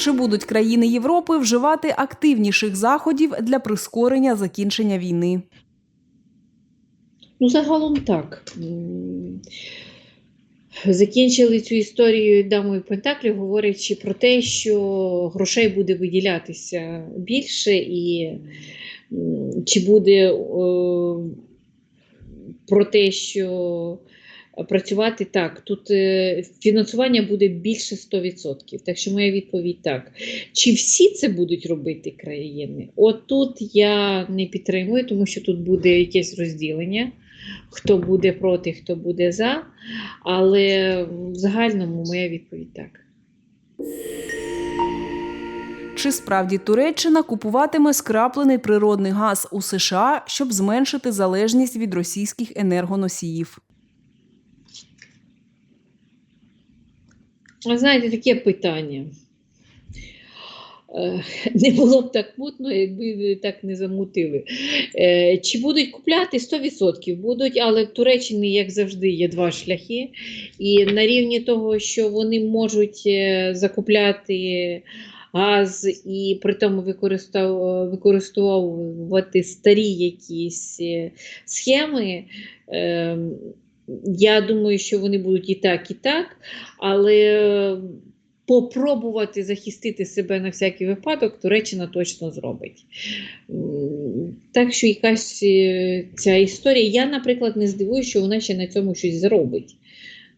Чи будуть країни Європи вживати активніших заходів для прискорення закінчення війни? Ну, загалом так. Закінчили цю історію дамою Пентаклів, говорячи про те, що грошей буде виділятися більше, і чи буде о, про те, що працювати так. Тут е, фінансування буде більше 100%. Так що моя відповідь так. Чи всі це будуть робити країни? От тут я не підтримую, тому що тут буде якесь розділення хто буде проти, хто буде за. Але в загальному моя відповідь так. Чи справді Туреччина купуватиме скраплений природний газ у США, щоб зменшити залежність від російських енергоносіїв? Ви знаєте, таке питання. Е, Не було б так мутно, якби так не замутили. Е, Чи будуть купляти 100% будуть, але в Туреччині, як завжди, є два шляхи. І на рівні того, що вони можуть е, закупляти газ і при тому використовувати старі якісь схеми. Я думаю, що вони будуть і так, і так, але попробувати захистити себе на всякий випадок, Туреччина точно зробить. Так що якась е, ця історія. Я, наприклад, не здивуюся, що вона ще на цьому щось зробить.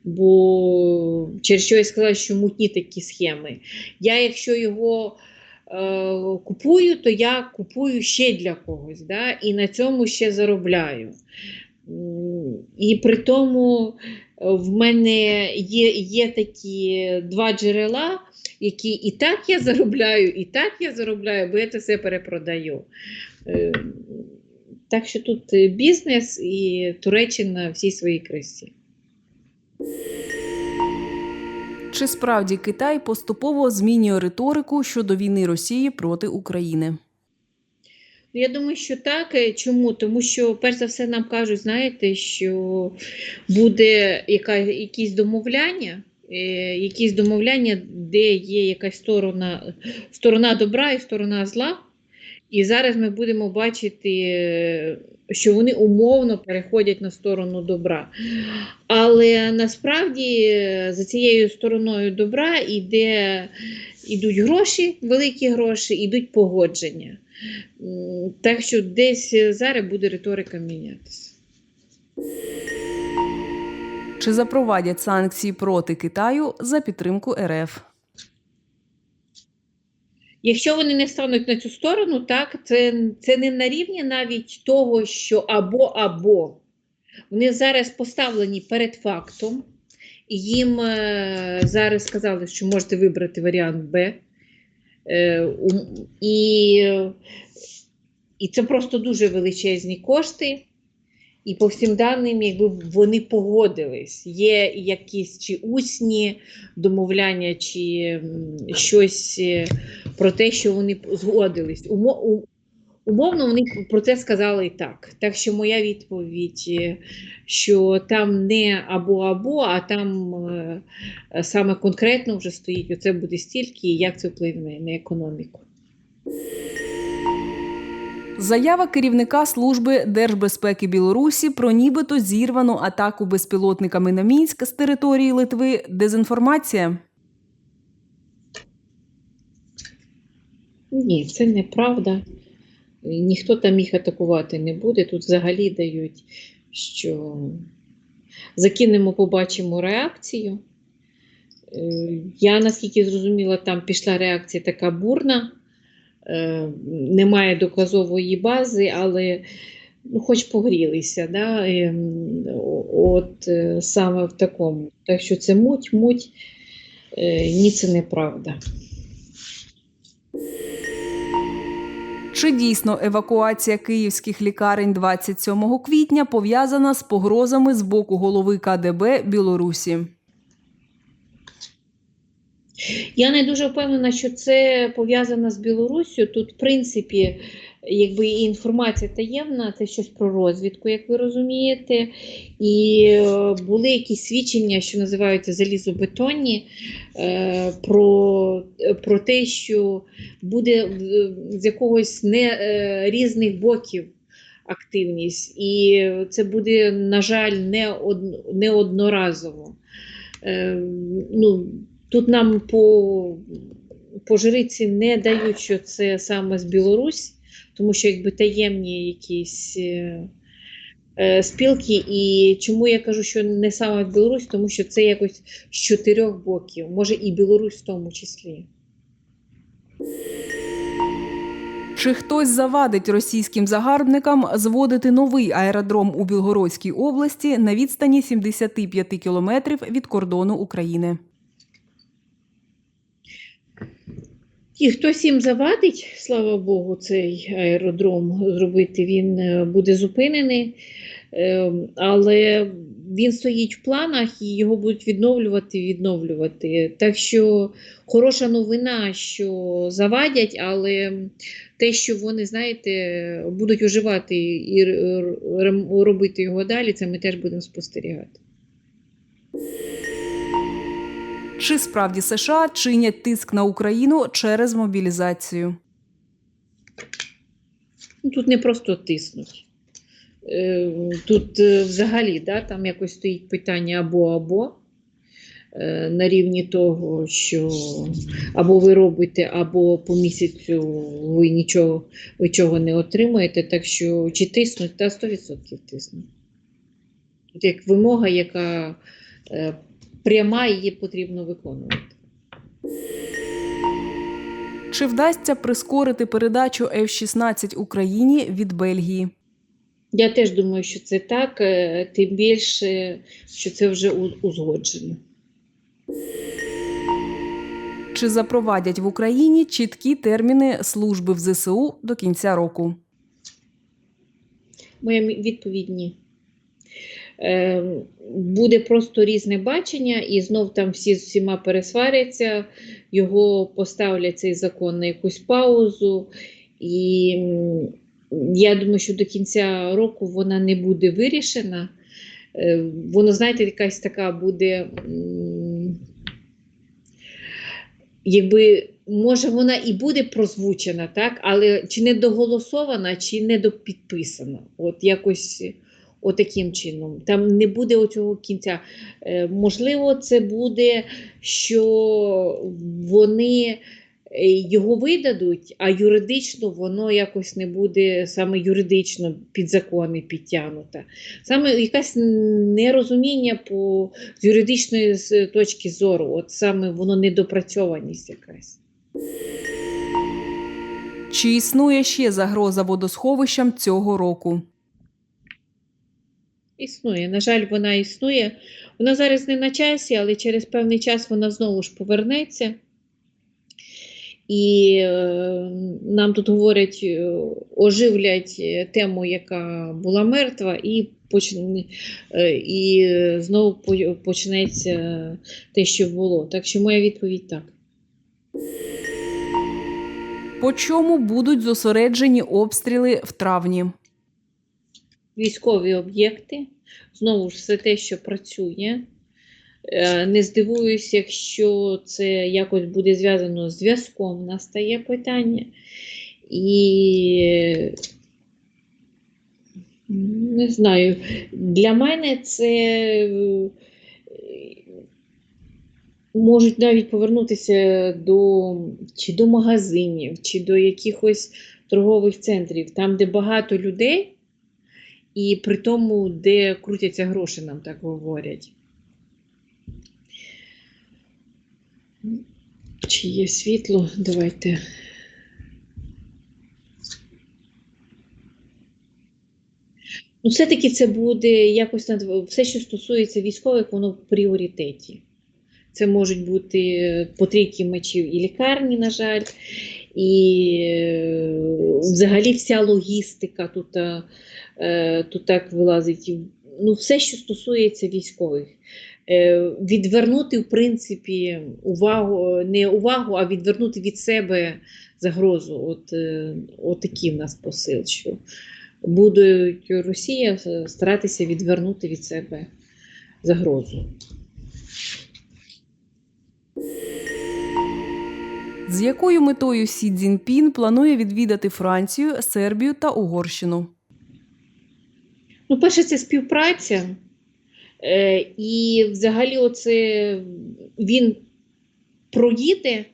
Бо через що я сказала, що мутні такі схеми. Я, якщо його е, купую, то я купую ще для когось, да? і на цьому ще заробляю. І при тому е, в мене є, є такі два джерела, які і так я заробляю, і так я заробляю, бо я це все перепродаю. Е, Так що тут е, бізнес і Туреччина всій своїй красі. Чи справді Китай поступово змінює риторику щодо війни Росії проти України? Ну, Я думаю, що так. Е, Чому? Тому що, перш за все, нам кажуть, знаєте, що буде яка, якісь домовляння, е, якісь домовляння, де є якась сторона, сторона добра і сторона зла. І зараз ми будемо бачити, е, що вони умовно переходять на сторону добра. Але насправді за цією стороною добра йде, йдуть гроші, великі гроші, йдуть погодження. Так що десь е, зараз буде риторика мінятися. Чи запровадять санкції проти Китаю за підтримку РФ? Якщо вони не стануть на цю сторону, так це, це не на рівні навіть того, що або-або. Вони зараз поставлені перед фактом, і їм е, зараз сказали, що можете вибрати варіант Б. Е, і, і це просто дуже величезні кошти. І по всім даним, якби вони погодились, є якісь чи усні домовляння, чи щось е, про те, що вони згодились. Умовно вони про це сказали і так. Так що моя відповідь, е, що там не або-або, а там е, саме конкретно вже стоїть, оце буде стільки, і як це вплине на економіку. Заява керівника служби держбезпеки Білорусі про нібито зірвану атаку безпілотниками на Мінськ з території Литви дезінформація. Ні, це неправда. Ніхто там їх атакувати не буде. Тут взагалі дають, що закинемо, побачимо реакцію. Е, Я наскільки зрозуміла, там пішла реакція така бурна, Е, немає доказової бази, але ну, хоч погрілися. Да? Ем, От е, саме в такому. Так що це муть, муть, ні, це неправда. Чи дійсно евакуація київських лікарень 27 квітня пов'язана з погрозами з боку голови КДБ Білорусі? Я не дуже впевнена, що це пов'язано з Білоруссю. Тут, в принципі, якби і інформація таємна, це щось про розвідку, як ви розумієте. І е, були якісь свідчення, що називаються залізобетонні, е, про, про те, що буде е, з якогось не е, різних боків активність, і це буде, на жаль, не, од, не одноразово. Е, ну, тут нам по, по жриці не дають, що це саме з Білорусі, тому що якби таємні якісь. е, е, Спілки, і чому я кажу, що не саме в Білорусь, тому що це якось з чотирьох боків, може і Білорусь в тому числі. Чи хтось завадить російським загарбникам зводити новий аеродром у Білгородській області на відстані 75 кілометрів від кордону України? І хтось їм завадить, слава Богу, цей аеродром зробити, він е, буде зупинений, Е, але він стоїть в планах і його будуть відновлювати, відновлювати. Так що хороша новина, що завадять, але те, що вони, знаєте, будуть уживати і робити його далі, це ми теж будемо спостерігати. Чи справді США чинять тиск на Україну через мобілізацію? Ну, Тут не просто тиснуть. Е, Тут е, взагалі да, там якось стоїть питання або-або е, на рівні того, що або ви робите, або по місяцю ви нічого ви чого не отримаєте. Так що чи тиснуть, та 100% тиснуть. Як вимога, яка пряма, її потрібно виконувати. Чи вдасться прискорити передачу F-16 Україні від Бельгії? Я теж думаю, що це так, е, тим більше, що це вже узгоджено. Чи запровадять в Україні чіткі терміни служби в ЗСУ до кінця року? Моя відповідь ні. Е, буде просто різне бачення, і знов там всі з всіма пересваряться, його поставлять цей закон на якусь паузу. І я думаю, що до кінця року вона не буде вирішена. Е, воно, знаєте, якась така буде. Якби може вона і буде прозвучена, так, але чи не доголосована, чи не допідписана. От якось отаким чином. Там не буде оцього кінця. Е, можливо, це буде, що вони е, його видадуть, а юридично воно якось не буде саме юридично під закони підтягнуто. Саме якесь нерозуміння по з юридичної точки зору, от саме воно недопрацьованість якась. Чи існує ще загроза водосховищам цього року? Існує. На жаль, вона існує. Вона зараз не на часі, але через певний час вона знову ж повернеться. І е, нам тут говорять, е, оживлять тему, яка була мертва, і, почне, і знову почнеться те, що було. Так що моя відповідь так. По чому будуть зосереджені обстріли в травні? Військові об'єкти, знову ж все те, що працює. Е, Не здивуюсь, якщо це якось буде зв'язано з зв'язком, настає питання. І не знаю, для мене це е, можуть навіть повернутися до, чи до магазинів, чи до якихось торгових центрів, там, де багато людей. І при тому, де крутяться гроші, нам так говорять. Чи є світло? Давайте. Ну, все-таки це буде якось над все, що стосується військових, воно в пріоритеті. Це можуть бути потрійки мечів і лікарні, на жаль, і е, взагалі вся логістика тут, е, тут так вилазить. Ну, все, що стосується військових. е, відвернути, в принципі, увагу, не увагу, а відвернути від себе загрозу. От, е, от такий в нас посил, що буде Росія старатися відвернути від себе загрозу. З якою метою Сі Цзіньпін планує відвідати Францію, Сербію та Угорщину? Ну, перше, це співпраця. Е, і взагалі, оце він проїде,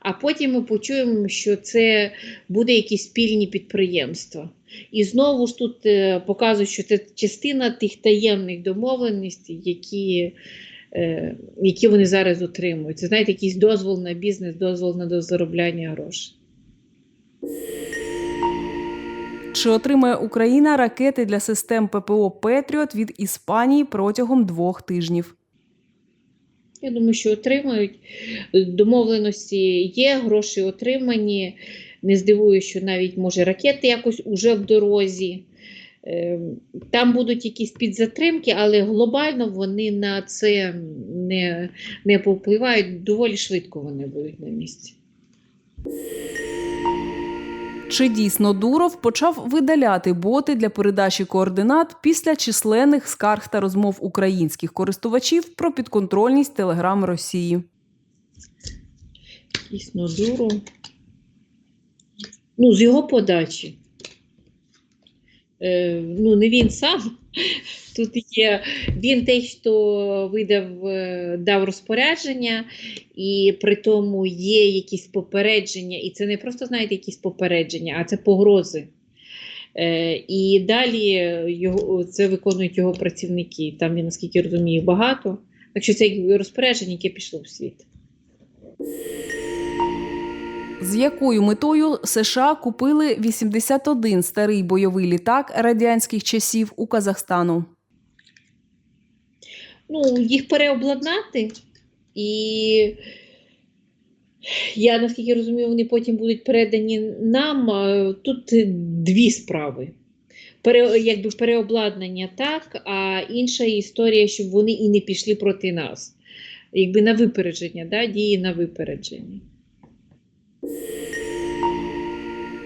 а потім ми почуємо, що це буде якісь спільні підприємства. І знову ж тут е, показують, що це частина тих таємних домовленостей, які, які вони зараз отримують. Це знаєте, якийсь дозвол на бізнес, дозвол на заробляння грошей. Чи отримає Україна ракети для систем ППО Петріот від Іспанії протягом двох тижнів? Я думаю, що отримають. Домовленості є, гроші отримані. Не здивуюся, що навіть може ракети якось уже в дорозі. Е, Там будуть якісь підзатримки, але глобально вони на це не, не повпливають. Доволі швидко вони будуть на місці. Чи дійсно Дуров почав видаляти боти для передачі координат після численних скарг та розмов українських користувачів про підконтрольність Телеграм Росії? Дійсно, дуру. Ну, з його подачі. Е, ну, не він сам. Тут є він те, хто видав, е, дав розпорядження, і при тому є якісь попередження. І це не просто, знаєте, якісь попередження, а це погрози. Е, і далі його, це виконують його працівники. Там, я наскільки розумію, багато. Так що це розпорядження, яке пішло в світ. З якою метою США купили 81 старий бойовий літак радянських часів у Казахстану? ну, їх переобладнати, і я наскільки розумію, вони потім будуть передані нам. Тут дві справи. Пере, якби переобладнання так, а інша історія, щоб вони і не пішли проти нас. Якби на випередження, да, дії на випередження.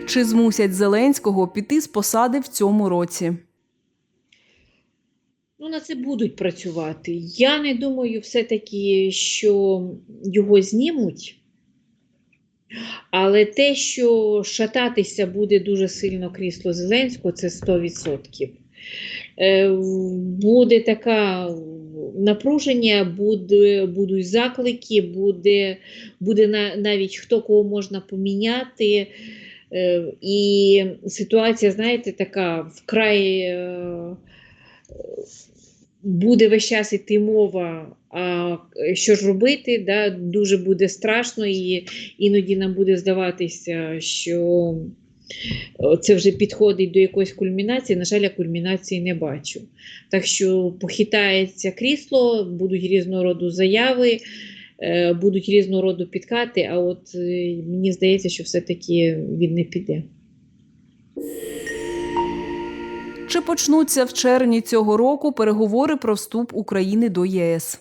Чи змусять Зеленського піти з посади в цьому році? Ну, на це будуть працювати. Я не думаю, все-таки, що його знімуть. Але те, що шататися буде дуже сильно крісло Зеленського, це 100%. Е, Буде таке напруження, буде, будуть заклики, буде, буде на- навіть хто кого можна поміняти. Е, І ситуація, знаєте, така вкрай. е, буде весь час іти мова, а що ж робити, да, дуже буде страшно, і іноді нам буде здаватися, що це вже підходить до якоїсь кульмінації. На жаль, я кульмінації не бачу. Так що похитається крісло, будуть різного роду заяви, е, будуть різного роду підкати, а от е, мені здається, що все-таки він не піде. Чи почнуться в червні цього року переговори про вступ України до ЄС?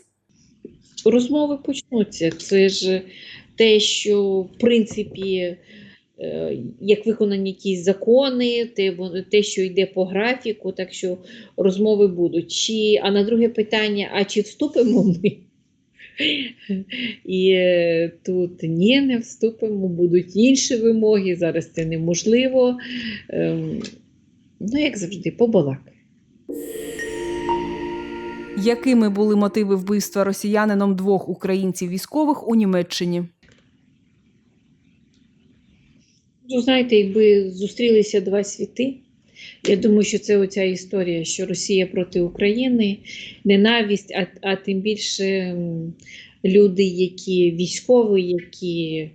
розмови почнуться. Це ж те, що в принципі, як виконані якісь закони, те, що йде по графіку, так що розмови будуть. Чи, а на друге питання: а чи вступимо ми? І е, тут ні, не вступимо, будуть інші вимоги. Зараз це неможливо. Ем, Ну, як завжди, побалакай. Якими були мотиви вбивства росіянином двох українців військових у Німеччині? Ну, знаєте, якби зустрілися два світи. Я думаю, що це оця історія, що Росія проти України, ненависть, а, а тим більше люди, які військові, які,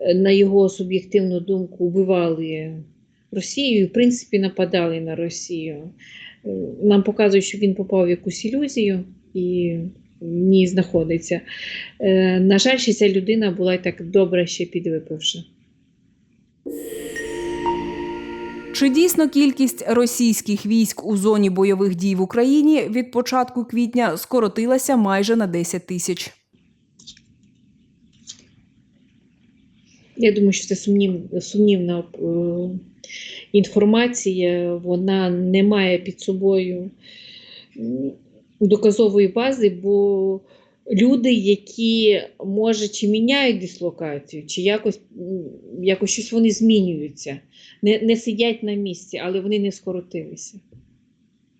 е, на його суб'єктивну думку, вбивали Росію і, в принципі, нападали на Росію. Е, Нам показують, що він попав в якусь ілюзію і в ній знаходиться. Е, На жаль, що ця людина була так добре ще підвипивши. Чи дійсно кількість російських військ у зоні бойових дій в Україні від початку квітня скоротилася майже на 10 тисяч? Я думаю, що це сумнів, сумнівна е, інформація, вона не має під собою доказової бази, бо люди, які може чи міняють дислокацію, чи якось, якось щось вони змінюються, не, не сидять на місці, але вони не скоротилися.